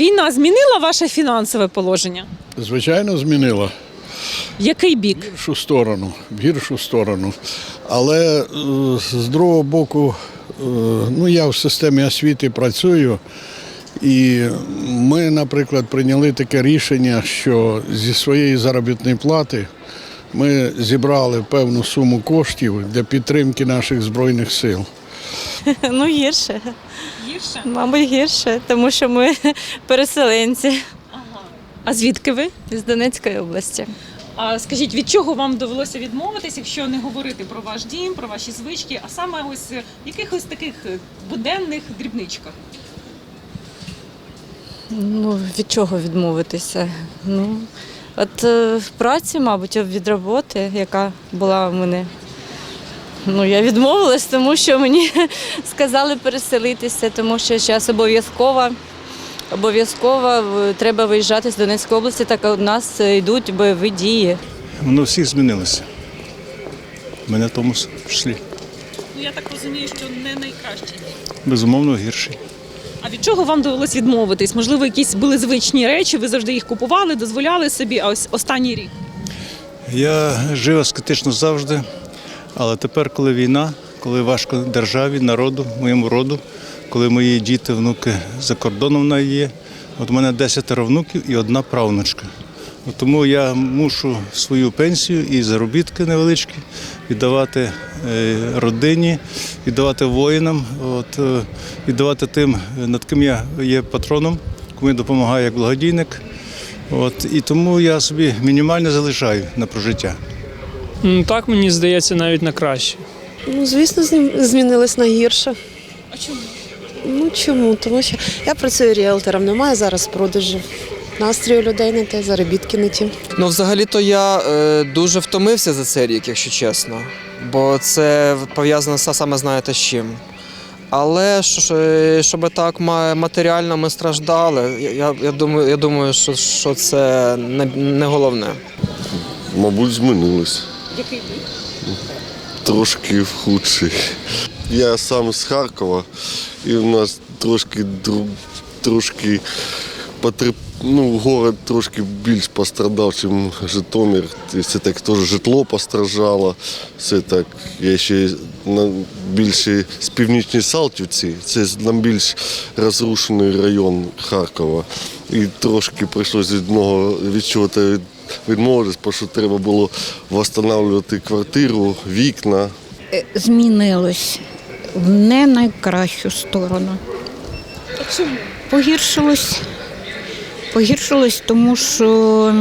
Війна змінила ваше фінансове положення? Звичайно, змінила В який бік? в гіршу сторону, в гіршу сторону. Але е, з другого боку, е, ну я в системі освіти працюю, і ми, наприклад, прийняли таке рішення, що зі своєї заробітної плати ми зібрали певну суму коштів для підтримки наших збройних сил. Ну, гірше. Гірше. Мабуть, гірше, тому що ми переселенці А звідки ви? з Донецької області. А скажіть, від чого вам довелося відмовитись, якщо не говорити про ваш дім, про ваші звички, а саме ось е, в якихось таких е, буденних дрібничках? Ну, від чого відмовитися? Ну, от е, праці, мабуть, від роботи, яка була у мене. Ну, я відмовилась, тому що мені сказали переселитися, тому що зараз обов'язково. Обов'язково е, треба виїжджати з Донецької області, так як у нас е, йдуть бойові дії. Воно всіх змінилося. Мене в тому числі. Ну я так розумію, що не найкращий. Безумовно, гірший. А від чого вам довелось відмовитись? Можливо, якісь були звичні речі, ви завжди їх купували, дозволяли собі, а ось останній рік. Я жив аскетично завжди, але тепер, коли війна, коли важко державі, народу, моєму роду, коли мої діти, внуки за кордоном на є, от у мене 10 внуків і одна правнучка. Тому я мушу свою пенсію і заробітки невеличкі віддавати е, родині, віддавати воїнам, от, е, віддавати тим, над ким я є патроном, кому я допомагаю як благодійник. От, і тому я собі мінімально залишаю на прожиття. Так мені здається навіть на краще. Ну, звісно, змінилось на гірше. А чому? Ну чому? Тому що я працюю ріелтором, немає зараз продажів. Настрій у людей не те, заробітки не ті. Ну, взагалі-то я е, дуже втомився за цей рік, якщо чесно. Бо це пов'язано са- саме знаєте з чим. Але ж, е, щоб так матеріально ми страждали, я, я, я думаю, я думаю, що, що це не, не головне. Мабуть, змінилось. Який? Трошки худший. Я сам з Харкова, і в нас трошки трошки потреб... ну, город трошки більш пострадав, ніж Житомир. Це так теж житло постраждало. Це так, я ще більше з північної Салтівці, це нам більш розрушений район Харкова. І трошки прийшлося від одного від чого-то бо що треба було встановлювати квартиру, вікна. Е, змінилось в не найкращу сторону. Чому? Погіршилось. Погіршилось, тому що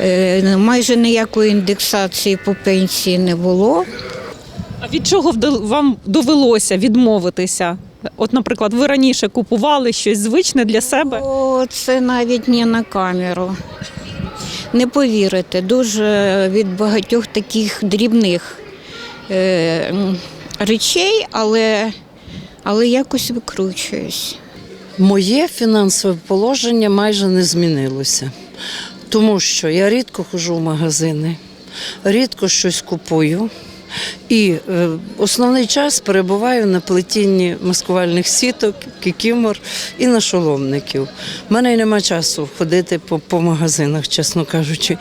е, майже ніякої індексації по пенсії не було. А від чого вам довелося відмовитися? От, наприклад, ви раніше купували щось звичне для себе. О, це навіть не на камеру. Не повірите, дуже від багатьох таких дрібних е, речей, але, але якось викручуюсь. Моє фінансове положення майже не змінилося, тому що я рідко ходжу в магазини, рідко щось купую. І е, основний час перебуваю на плетінні маскувальних сіток, кікімор і нашоломників. У мене й нема часу ходити по, по магазинах, чесно кажучи.